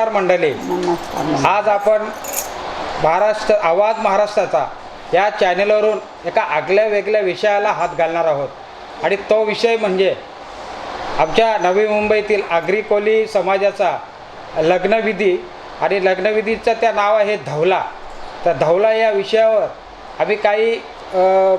नमस्कार मंडळी. आज आपण महाराष्ट्र आवाज महाराष्ट्राचा या चॅनेलवरून एका आगल्या वेगळ्या विषयाला हात घालणार आहोत. आणि तो विषय म्हणजे आमच्या नवी मुंबईतील आगरी कोली समाजाचा लग्नविधी आणि लग्नविधीचं त्या नाव आहे धवला. तर धवला या विषयावर आम्ही काही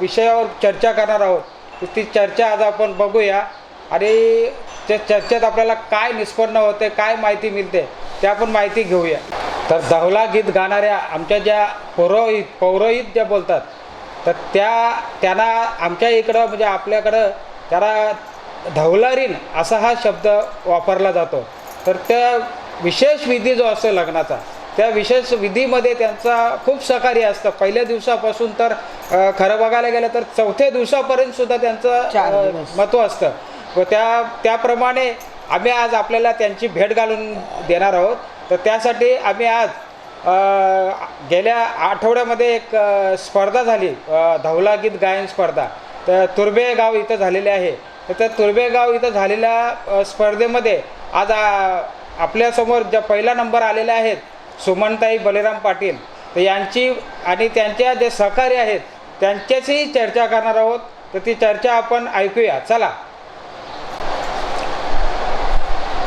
विषयावर चर्चा करणार आहोत. ती चर्चा आज आपण बघूया. आणि त्या चर्चेत आपल्याला काय निष्पन्न होते काय माहिती मिळते ते आपण माहिती घेऊया. तर धवला गीत गाणाऱ्या आमच्या ज्या पौरोहित पौरोहित ज्या बोलतात तर त्या त्यांना आमच्या इकडं म्हणजे आपल्याकडं त्याला धवलारीन असा हा शब्द वापरला जातो. तर त्या विशेष विधी जो असतो लग्नाचा त्या विशेष विधीमध्ये त्यांचा खूप सहकार्य असतं. पहिल्या दिवसापासून तर खरं बघायला गेलं तर चौथ्या दिवसापर्यंत सुद्धा त्यांचं. महत्त्व असतं. व त्या त्याप्रमाणे आम्ही आज आपल्याला त्यांची भेट घालून देणार आहोत. तर त्यासाठी आम्ही आज गेल्या आठवड्यामध्ये एक स्पर्धा झाली. धवला गीत गायन स्पर्धा. तर तुर्बे गाव इथं झालेले आहे. तर त्या तुर्बे गाव इथं झालेल्या स्पर्धेमध्ये आज आपल्यासमोर ज्या पहिला नंबर आलेले आहेत सुमनताई बलिराम पाटील तर यांची आणि त्यांच्या जे सहकारी आहेत त्यांच्याशी चर्चा करणार आहोत. तर ती चर्चा आपण ऐकूया. चला.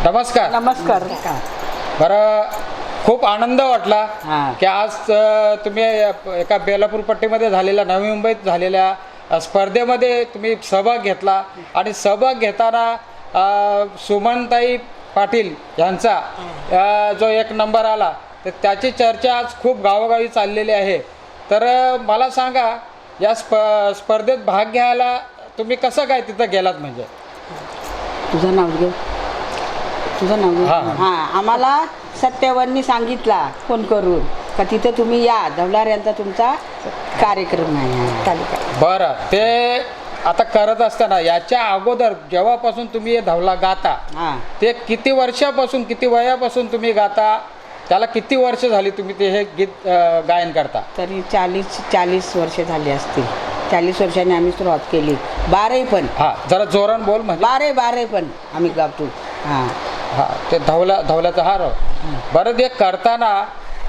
नमस्कार. नमस्कार. बरं खूप आनंद वाटला हा. की आज अ, तुम्ही एका बेलापूर पट्टीमध्ये झालेल्या नवी मुंबईत झालेल्या अ, स्पर्धेमध्ये तुम्ही सहभाग घेतला आणि सहभाग घेताना अ, सुमनताई पाटील यांचा अ, जो एक नंबर आला तर त्याची चर्चा आज खूप गावोगावी चाललेली आहे. तर अ, मला सांगा या स्प स्पर्धेत भाग घ्यायला तुम्ही कसं काय तिथं गेलात म्हणजे? तुझं नाव घे. तुझं नाव हा. हा आम्हाला सत्यावन्नी सांगितला फोन करून. का तिथं तुम्ही या धवलार यांचा तुमचा कार्यक्रम आहे. तालिका बरं ते आता करत असताना याच्या अगोदर जेव्हापासून तुम्ही हे धवला गाता हा. ते किती वर्षापासून किती वयापासून तुम्ही गाता? त्याला किती वर्ष झाली तुम्ही ते हे गीत अं, गायन करता? तरी चाळीस चाळीस वर्ष झाली असतील. चाळीस वर्षांनी आम्ही सुरुवात केली. बारे पण. हा जरा जोरान बोल म्हणजे. बारे बारे पण आम्ही गावतो हा. हा ते धवला धवल्याचा हार बरं ते करताना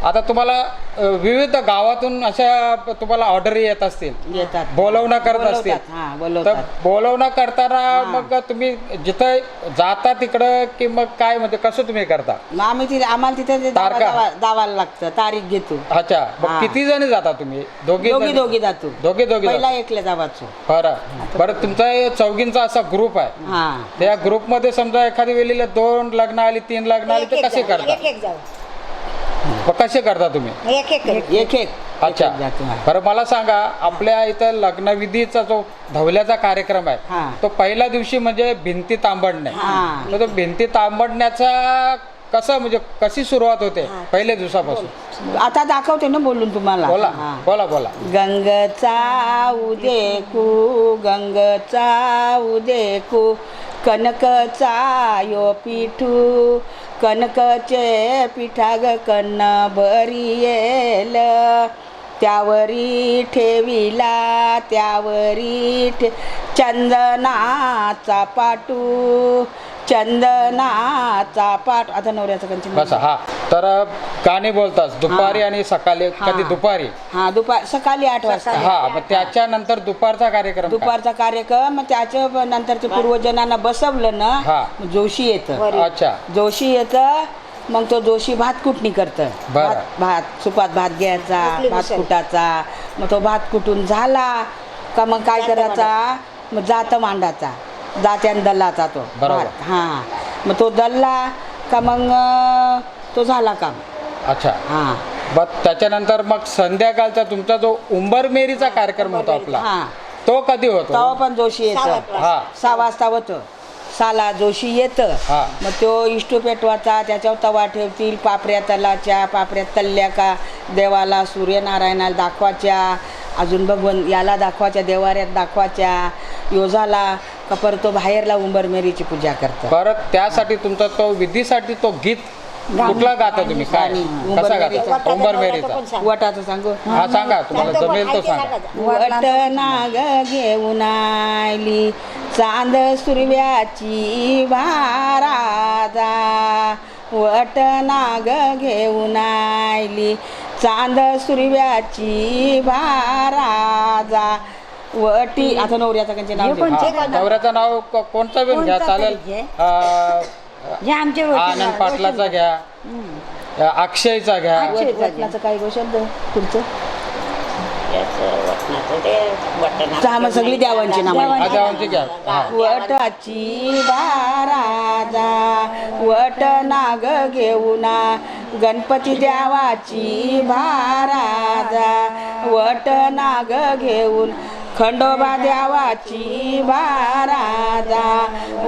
आता तुम्हाला विविध गावातून अशा तुम्हाला ऑर्डरी येत असतील. येतात. बोलवणं करत असतील. हा तर बोलवतात बोलवणं करताना मग तुम्ही जिथं जाता तिकडं की मग काय म्हणजे कसं तुम्ही करता? मग आम्ही तिथे आम्हाला तिथे ते दावा- तारखा? दावा- दावायला लागतं. तारीख घेतो. अच्छा. मग हा. किती जणी जाता तुम्ही? दोघी दोघी जणी? दोघी जातो. दोघी दोघी पहिला. एकल्या जावाचो. बरं. बरं तुमचा हे चौघींचा असा ग्रुप आहे. हा. त्या ग्रुपमध्ये समजा एखादी वेळेला दोन लग्न आली तीन लग्न आली तर कसे करता? एक एक जाऊ मग कसे करता तुम्ही एक एक करू. एक एक अच्छा जातो हा. बरं मला सांगा आपल्या इथं लग्नविधीचा जो धवल्याचा कार्यक्रम आहे हा. तो पहिल्या दिवशी म्हणजे भिंती तांबडणे हा. तर तो भिंती तांबडण्याचा कसं म्हणजे कशी सुरुवात होते पहिल्या दिवसापासून आता दाखवते ना बोलून तुम्हाला बोला हा. बोला बोला गंगचा उदेकू गंगचा उदेकू कनकचा यो पिठू कनकचे पिठाग ग कन्न भरियेल त्यावरी ठेविला त्यावरी ठे चंदनाचा पाटू. चंदनाचा पाट आता नवऱ्याचं बसा हा. तर गाणी बोलतात. दुपारी हा. आणि सकाळी हा. कधी दुपारी? हा दुपार सकाळी आठ वाजता. हा मग त्याच्यानंतर दुपारचा कार्यक्रम काय? दुपारचा कार्यक्रम मग त्याच्या प- नंतर ते पूर्वजनांना बसवलं ना हा. मग जोशी येतं. अच्छा. जोशी येतं मग तो जोशी भात कुटणी करतं. बरं. भात भात सुपात भात घ्यायचा कुठली भात मिसळ? कुटाचा. मग तो भात कुटून झाला. का मग काय करायचा? मग जात मांडाचा जात्यान दल्लाचा तो. बरोबर. भात हा. मग तो दल्ला का मग अं, तो झाला काम. अच्छा. हा. मग त्याच्यानंतर मग संध्याकाळचा तुमचा जो उंबरमेरीचा कार्यक्रम होता आपला हा. तो कधी तेव्हा होतो पण जोशी येतं. हा. सहा वाजता होतं. साला जोशी येतं. हा. मग तो इष्टू पेटवाचा त्याच्यावर तवा ठेवतील पापऱ्या तलाच्या पापऱ्या तल्ल्या का देवाला सूर्यनारायणाला दाखवाच्या अजून भगवन याला दाखवाच्या देवाऱ्यात दाखवाच्या योजाला का परत तो बाहेरला उंबरमेरीची पूजा करतं? परत त्यासाठी तुमचा तो विधीसाठी तो गीत कुठला गाता तुम्ही? काय. कसा. गाता? उंबरमेरीचा. वटाचं सांगू? हा सांगा. तुम्हाला जमेल तो सांगा. वट नाग घेऊन आली. चांद सुरव्याची भाराजा वट नाग घेऊन आयली चांद सुरव्याची भाराजा वटी आता नवऱ्याचा त्यांचे नाव. हा, नवऱ्याचं नाव को- कोणतं पण घ्या. चालेल अं, जे आमचे आनंद पाटलाचा घ्या. अं, अक्षयचा घ्या. वट- वटणाचं काय गो शब्द? पुढचं? वटना हा, मग सगळी देवांची नाव हा देवांची घ्या. हा. वटाची बाराजा वट नाग घेऊन. गणपती देवाची भाराजा वट नाग घेऊन खंडोबा देवाची बाराजा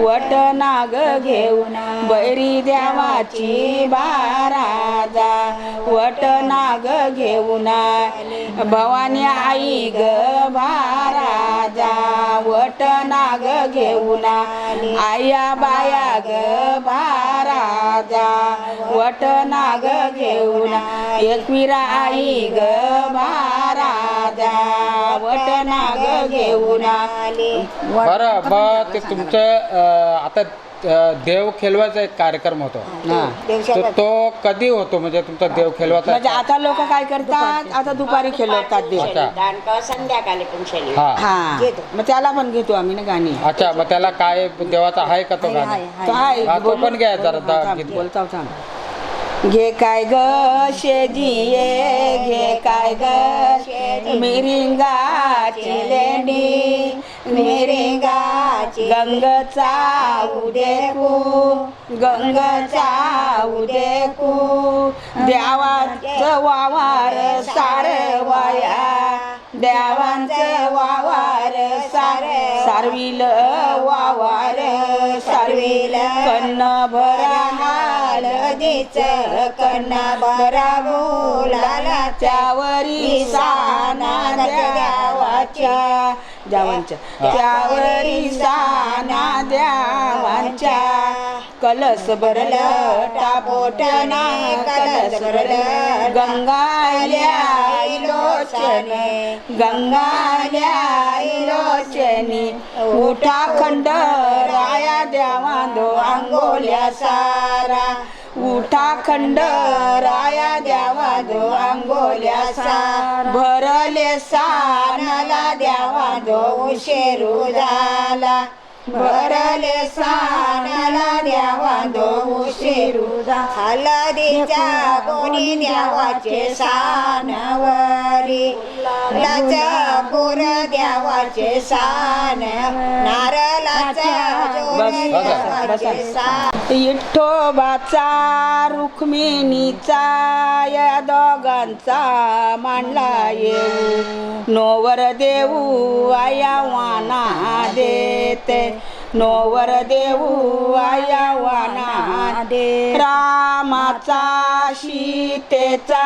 वट नाग घेऊन बैरी देवाची बाराजा वट नाग घेऊन भवानी आई ग बाराजा वट नाग घेऊन आया बाया ग बाराजा वट नाग घेऊन एकविरा आई ग बाराजा वट नाग घेऊन बरं मग ते तुमचं अं, आता अं, देव खेळवायचा एक कार्यक्रम होतो. तर तो कधी होतो? म्हणजे तुमचा देव खेळवायचा म्हणजे आता लोक काय करतात? आता दुपारी खेळवतात देव. अच्छा. दांडका संध्याकाळी पण हा. हा. मग त्याला पण घेतो आम्ही ना गाणी. अच्छा मग त्याला काय देवाचा आहे का तो गाणं? तो आहे, हा, तो बोलू. पण घ्या जरा दा- थांब, गीत. बोलताव थांब. घे काय ग शेजिये घे काय ग मिरिंगाची लेंडी मिरिंगाची गंगचा उदेकू गंगचा उदेकू. देवाचं वावार सार वाया देवांचं वावार सारविल वावार सारविल कन्न भरा हालदीच कन्न भरा बोलाला त्यावरी साना द्यावाच्या देवांच्या त्यावरी साना द्यावांच्या. कलस भरल टापोटना कलस भरल गंगाल्या लोचने गंगाल्या लोचने उठा खंड राया द्यावांदो अंगोल्या सारा. उठा खंड राया द्यावा दो अंगोल्या सारा. भरले सानला द्यावा दो उशेरू झाला. भरले सानला द्यावा दो उशेरू हलदीच्या कोणी द्यावाचे सानवर लाचा पुर द्यावाचे सान. नारळाचा सान. विठ्ठोबाचा रुक्मिणीचा या दोघांचा मांडला येऊ. नोवर देऊ आया वाना देते. नोवर देऊ आया दे रामाचा सीतेचा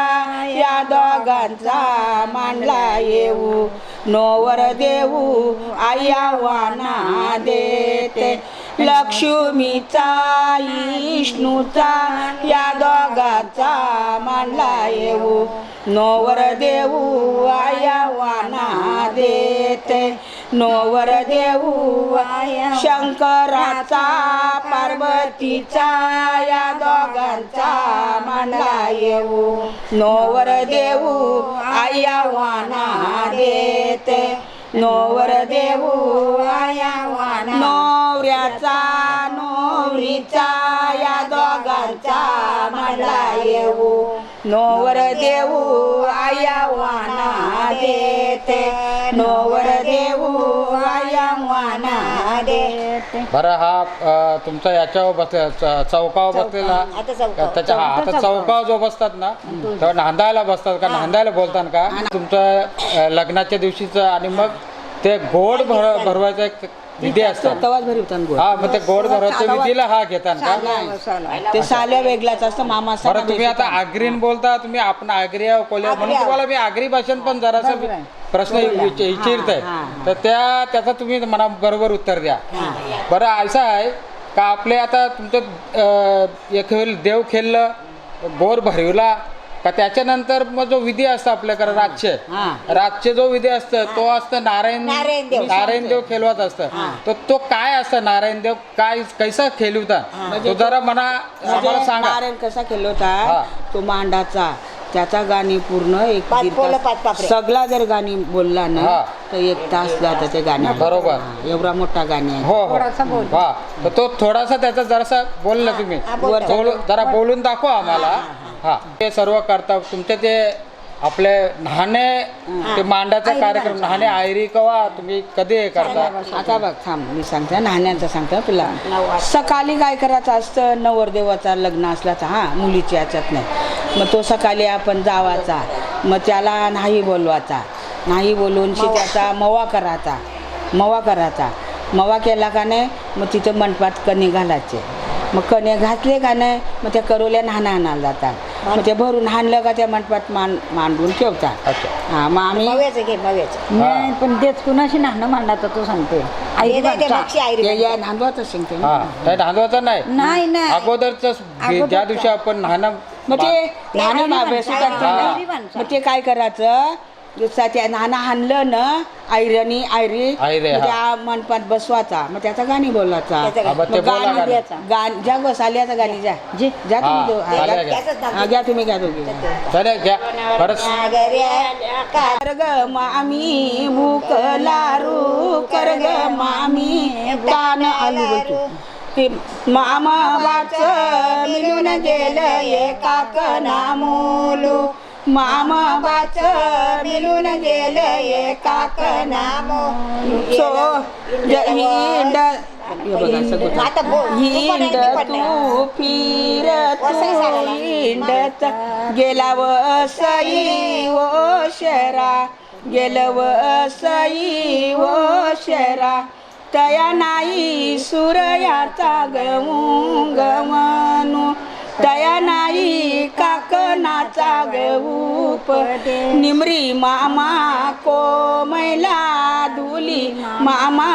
या दोघांचा मांडला येऊ. नोवर देऊ आयावाना देते लक्ष्मीचा विष्णूचा या दोघाचा मांडला येऊ. नोवर देऊ आयावाना देते नोवर देऊ शंकराचा पार्वतीचा या दोघांचा मांडला येऊ नोवर देऊ आया वाना देते. नोवर देऊ आया वाना नवऱ्याचा नवरीचा या दोघांचा मांडला येऊ नोवर देऊ आया वाना देते. नोवर देऊ बरं हा अं, तुमचा याच्यावर बसले च- चौकावर बसलेला. आता चौकावर. त्याच्या हा आता चौकावर जो बसतात ना तेव्हा नांदायला बसतात का? नांदायला बोलतात का? तुमचं अं, लग्नाच्या दिवशीचं आणि मग ते गोड भर भरवायचा एक विधी असतात तवाच भरी होता गोड. हा मग ते गोड भरवायच्या विधीला हा घेतात का? ते साल्या वेगळाच असतं मामा बरं तुम्ही आता आग्रीन बोलता तुम्ही आपण आग्री आहो, कोल्हे म्हणून तुम्हाला मी आग्री भाषेत पण जरासा प्रश्न विच- विचारताय तर त्या त्याचा तुम्ही मला बरोबर उत्तर द्या. बरं असं आहे का आपले आता तुमचं अं, एक देव खेळलं गोर भरविला का त्याच्यानंतर मग जो विधी असतो आपल्याकडे रातचे. हा. रातचे जो विधी असतं तो असतं नारायण नारायण देव. नारायण देव खेळवत असतं. तर तो काय असतं नारायण देव? काय कैसा खेळवता? तो जरा मला आम्हाला म्हणजे सांगा. नारायण कसा केला हा. होता तो मांडाचा. त्याचा गाणी पूर्ण एक पाच दीड पोलं, तास. पाच पापरे. सगळा जर गाणी बोलला ना हा. तर एक तास जातं ते गाण्या. बरोबर. एवढा मोठा गाणी आहे. हो हो. हा. तर तो थोडासा त्याचा जरासा बोलला तुम्ही. हा. बोलू- जरा बोलून दाखवा आम्हाला. हा ते सर्व करता तुमचे ते आपले न्हाणे ते मांडाचा कार्यक्रम न्हाणे आयरी कवा तुम्ही कधी हे करता? आता बघ थांब मी सांगते नाण्याचं सांगते तुला. सकाळी काय करायचं असतं नवरदेवाचा लग्न असला तर हा मुलीच्या याच्यात नाही. मग तो सकाळी आपण जावाचा. मग त्याला नाही बोलवायचा नाही बोलून शे त्याचा मवा करायचा मवा करायचा मवा केला का नाही मग तिथं मंडपात कणी घालायचे. मग कणे घातले का नाही मग त्या करोल्या नाणं आणायला जातात. मग ते भरून हाणलं का त्या मंडपात मान मांडून ठेवतात. हा मग आम्ही मव्याचं घे मव्याचं नाही पण तेच कुणाशी नाणं मांडायचं तू सांगते. आई बक्षी ते या. नांदवाचं सांगते. हा. नांदवाचा नाही. नाही नाही. अगोदरच ज्या दिवशी आपण न्हाणं मग ते मागायचं माणसं, करतात ना. मग ते काय करायचं त्या नाणं हाणलं ना आयरणी आयरी आयरे, मग हा. त्या मंडपात बसवाचा मग त्याचा गाणी बोलायचा त्याचं हा, मग ते मग बोला गाणं गाणं. द्यायचा. गाण ज्या सालियाचा गाणी जा जे जा तुम्ही दो- हा, घ्या. घ्या. त्याचंच नाव. हा, घ्या तुम्ही घ्या दोघी चला घ्या परत नागऱ्या का- कर ग मामी भूक लारू कर ग मामी तान आलू बघ तू. हे मामा वाच मिळून गेलं एका कना मोलू मामा वाच मिळून गेलं एका कना मोलू सो हिंड हिंड तू फिर. हिंडत गेला वसई ओ शरा. गेल वसई ओ शरा. तया नाही सूर्याचा गवू गवनू तया नाही काकनाचा गऊप निमरी मामा कोमैला धुली. मामा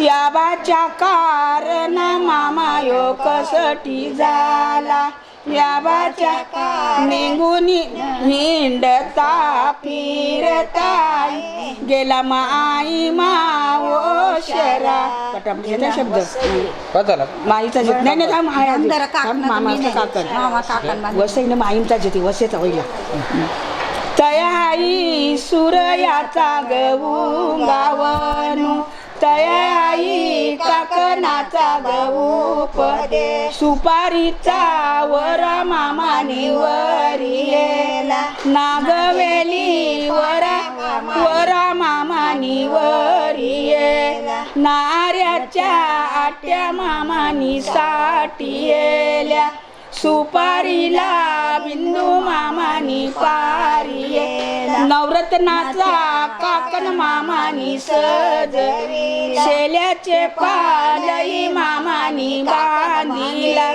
याबाच्या कारण मामा यो कसटी झाला. याबाच्या निघून हिंडता फिरता. गेला माई मावो शरा. पटापट घेता शब्द. काय झालं माईचा जित नाही नाही थांब, आहे आधी. जरा काकण थांब, मामाचं काकण. मामा काकण वसईनं माईमचा जिती वसेचा होईला तयाई सूर्याचा गवू गावनू तयाई काकनाचा गवू पदे. सुपारीचा वरा मामानी वरियेला नागवेली वरा आट्या मामानी साटियेल्या सुपारीला बिंदू मामानी पारी नवरत्नाचा काकण मामानी सजवी शेल्याचे पालई मामानी बांधिला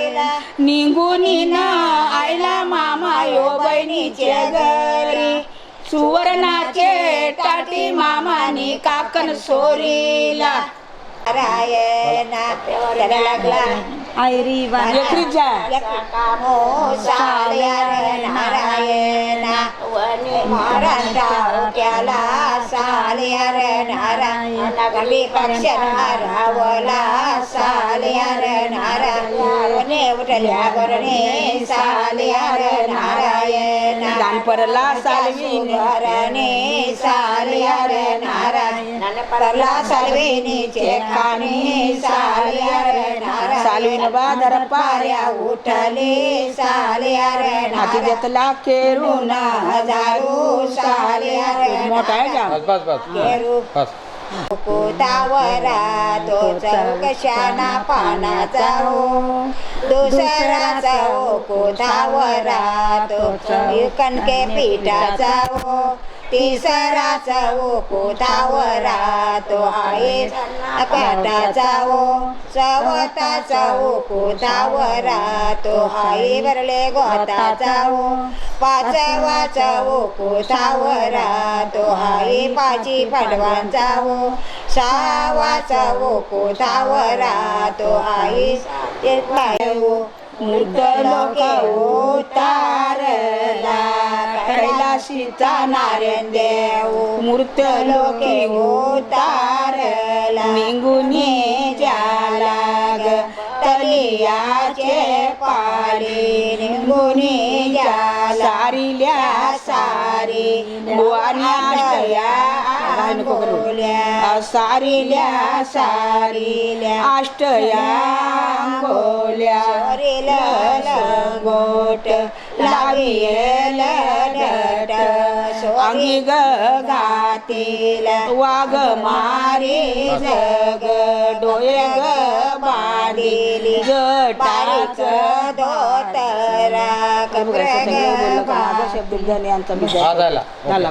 निघुनी न आयला मामा यो बहिणीचे घरी. सुवर्णाचे टाटी मामानी काकण सोरीला नारायणा त्याला लागला आयरी वाणी. एकरीत जा. कामो साल्या नारायणा वनी मारा त्याला साल्या नारायण गली पक्ष हरावला साल्या नारायण उठल्या गरणे साल्या नारायण दानपरला सालवीन. वरणे साल्या नारायण परला सालवेनीचे खाणे साल्या नारायण सालवीन बादर पाऱ्या उठले हाती घेतला केरून मोठा आहे का बस बस बस केरू बस कोतावरा तो चौकशाना पानाचा हो दुसराचा हो कोतावरा तो कणके पिठाचा हो. तिसराचा ओ कोतावरा तो आहे. काटाचा ओ चवताचा ओ कोतावरा तो आहे. भरले गोताचा ओ पाचवाचा ओ कोतावरा तो आहे. पाची पाडवांचा ओ सावाचा ओ कोतावरा तो आहे. ते पाय हो लोक उतारला. कैलाशीचा नारायण देव मूर्त लोके उतारला निंगुनी जाला ग तलियाचे पाली निंगुनी जा सारिल्या सारी बुवान्या सारिल्या सारिल्या अष्टया अंगोल्या गोट लावियल डट अंगी ग घातील वाघ मारी जग डोळे ग बांधिली जटाच धोतरा शब्द झाले आमचा. झाला. झाला.